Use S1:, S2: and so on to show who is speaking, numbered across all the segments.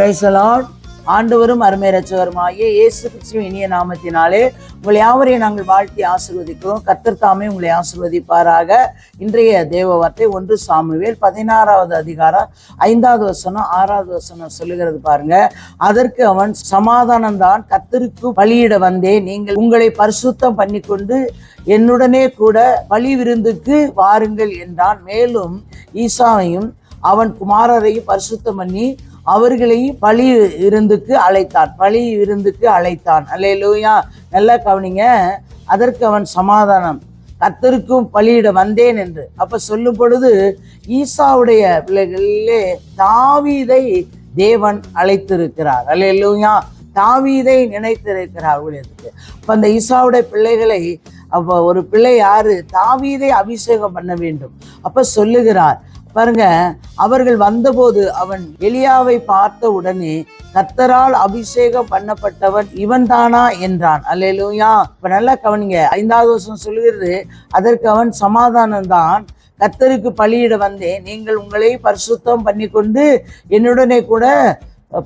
S1: பேசலாம் ஆண்டவரும் அருமை ரச்சகருமாகிய இயேசு கிறிஸ்துவின் இனிய நாமத்தினாலே உங்களை யாவரையும் நாங்கள் வாழ்த்தி ஆசிர்வதிக்கிறோம். கர்த்தர் உங்களை ஆசிர்வதிப்பாராக. இன்றைய தேவ வார்த்தை ஒன்று சாமுவேல் பதினாறாவது அதிகாரம் ஐந்தாவது வசனம் ஆறாவது வசனம் சொல்லுகிறது பாருங்க. அதற்கு அவன் சமாதானம் தான் கர்த்தருக்கு பலியிட வந்தேன். நீங்கள் உங்களை பரிசுத்தம் பண்ணி கொண்டு என்னுடனே கூட பலி விருந்துக்கு வாருங்கள் என்றான். மேலும் ஈசாவையும் அவன் குமாரரையும் பரிசுத்தம் பண்ணி அவர்களையும் பழி விருந்துக்கு அழைத்தான். பழி விருந்துக்கு அழைத்தான். அல்லேலூயா. நல்லா கவனிங்க. அதற்கு அவன் சமாதானம். கத்தருக்கும் பலியிட வந்தேன் என்று. அப்ப சொல்லும் பொழுது ஈசாவுடைய பிள்ளைகளிலே தாவீதை தேவன் அழைத்திருக்கிறார். அல்லேலூயா. தாவீதை நினைத்திருக்கிறார் ஊழியத்துக்கு அப்போ அந்த ஈசாவுடைய பிள்ளைகளை அப்போ ஒரு பிள்ளை யாரு? தாவீதை அபிஷேகம் பண்ண வேண்டும். அப்ப சொல்லுகிறார் பாருங்க அவர்கள் வந்தபோது அவன் எலியாவை பார்த்த உடனே கத்தரால் அபிஷேகம் பண்ணப்பட்டவன் இவன் தானா என்றான். அல்லேலூயா. இப்ப நல்லா கவனிங்க ஐந்தாவது வருஷம் சொல்லுகிறது அதற்கு அவன் சமாதானம் தான். கத்தருக்கு பலியிட வந்தேன். நீங்கள் உங்களை பரிசுத்தம் பண்ணி கொண்டு என்னுடனே கூட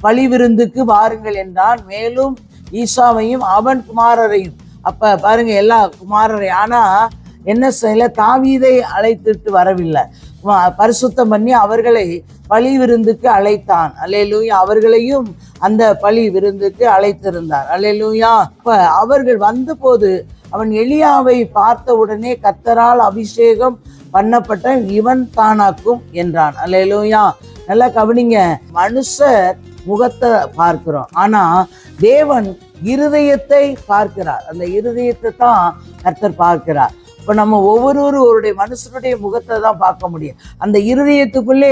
S1: பழி விருந்துக்கு வாருங்கள் என்றான். மேலும் ஈசாவையும் அவன் குமாரரையும். அப்ப பாருங்க எல்லா குமாரரை. ஆனா என்ன செய்யல? தாவீதை அழைத்துட்டு வரவில்லை. பரிசுத்தம் பண்ணி அவர்களை பழி விருந்துக்கு அழைத்தான். அலையலூயா அவர்களையும் அந்த பழி விருந்துக்கு அழைத்திருந்தார். அலையலூயா இப்போ அவர்கள் வந்தபோது அவன் எளியாவை பார்த்த உடனே கத்தரால் அபிஷேகம் பண்ணப்பட்ட இவன் தானாக்கும் என்றான். அலையலூயா நல்லா கவனிங்க. மனுஷர் முகத்தை பார்க்கிறோம். ஆனா தேவன் இருதயத்தை பார்க்கிறார். அந்த இருதயத்தை தான் கர்த்தர் பார்க்கிறார். இப்போ நம்ம ஒவ்வொருவருடைய மனுஷனுடைய முகத்தை தான் பார்க்க முடியும். அந்த இருதயத்துக்குள்ளே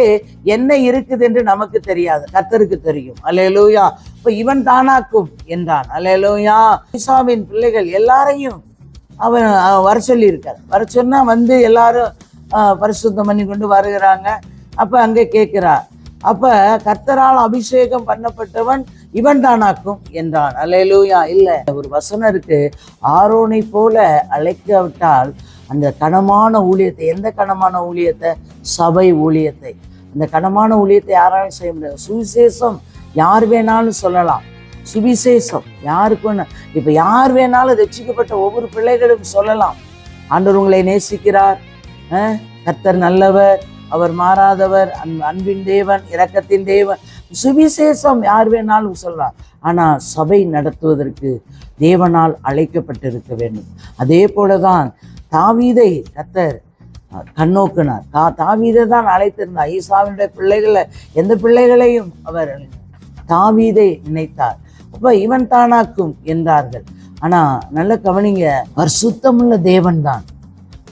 S1: என்ன இருக்குது என்று நமக்கு தெரியாது. கர்த்தருக்கு தெரியும். அலையலோயா இப்போ இவன் தானாக்கும் என்றான். அலையலோயா ஈசாவின் பிள்ளைகள் எல்லாரையும் அவன் வர சொல்லியிருக்கார். வர சொன்னால் வந்து எல்லாரும் பரிசுத்தம் பண்ணி கொண்டு வருகிறாங்க. அப்போ அங்கே கேட்குறா அப்போ கர்த்தரால் அபிஷேகம் பண்ணப்பட்டவன் இவன் தானாக்கும் என்றான். அலையலூயா இல்லை ஒரு வசனம் இருக்கு ஆரோனை போல அழைக்காவிட்டால் அந்த கனமான ஊழியத்தை எந்த கனமான ஊழியத்தை? சபை ஊழியத்தை. அந்த கனமான ஊழியத்தை யாராலும் செய்ய முடியாது. சுவிசேஷம் யார் வேணாலும் சொல்லலாம். சுவிசேஷம் யாருக்கு இப்போ யார் வேணாலும் ரட்சிக்கப்பட்ட ஒவ்வொரு பிள்ளைகளும் சொல்லலாம். ஆண்டவர் உங்களை நேசிக்கிறார். கர்த்தர் நல்லவர் அவர் மாறாதவர் அன்- அன்பின் தேவன் இரக்கத்தின் தேவன். சுவிசேஷம் யார் வேணாலும் சொல்லலாம் ஆனால் சபை நடத்துவதற்கு தேவனால் அழைக்கப்பட்டிருக்க வேண்டும். அதே போலதான் தாவீதை கத்தர் கண்ணோக்கினார். தா தாவீதை தான் அழைத்திருந்தார். ஈசாவினுடைய பிள்ளைகளை எந்த பிள்ளைகளையும் அவர் தாவீதை நினைத்தார். அப்ப இவன் தானாக்கும் என்றார்கள். ஆனா நல்ல கவனிங்க அவர் சுத்தமுள்ள தேவன் தான்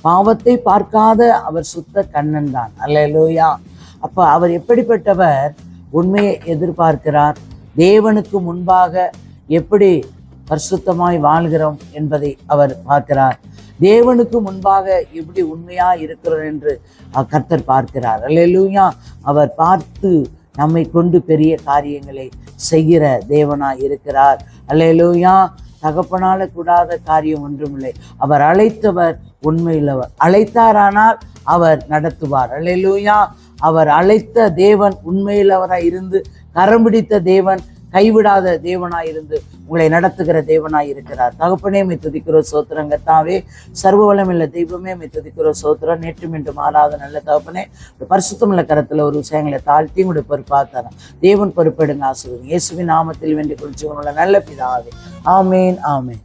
S1: பாவத்தை பார்க்காத அவர் சுத்த கண்ணன் தான் அல்ல லோயா அப்போ அவர் எப்படிப்பட்டவர்? உண்மையை எதிர்பார்க்கிறார். தேவனுக்கு முன்பாக எப்படி பரிசுத்தமாய் வாழ்கிறோம் என்பதை அவர் பார்க்கிறார். தேவனுக்கு முன்பாக எப்படி உண்மையாக இருக்கிறோம் என்று கர்த்தர் பார்க்கிறார். அல்லா அவர் பார்த்து நம்மை கொண்டு பெரிய காரியங்களை செய்கிற தேவனாய் இருக்கிறார். அல்லேலூயா தகப்பனால கூடாத காரியம் ஒன்றுமில்லை. அவர் அழைத்தவர் உண்மையுள்ளவர் அழைத்தாரானால் அவர் நடத்துவார். அல்லேலூயா அவர் அழைத்த தேவன் உண்மையில் அவராக இருந்து கரம் பிடித்த தேவன் கைவிடாத தேவனாய் இருந்து உங்களை நடத்துகிற தேவனாய் இருக்கிறார். தகப்பனே மை துதிக்கிறோம் சோத்திரங்க தாவே சர்வ வளமில்ல தெய்வமே மை துதிக்கிறோம் சோத்திரம். நேற்று மீண்டும் மாறாத நல்ல தகப்பனே இந்த கரத்தில் ஒரு விஷயங்களை தாழ்த்தி உங்களுடைய பொறுப்பாத்தாரம் தேவன் பொறுப்பெடுங்க ஆசிரியர் இயேசுவின் நாமத்தில் வேண்டிக் கொள்ளும் நல்ல பிதாவே. ஆமேன் ஆமேன்.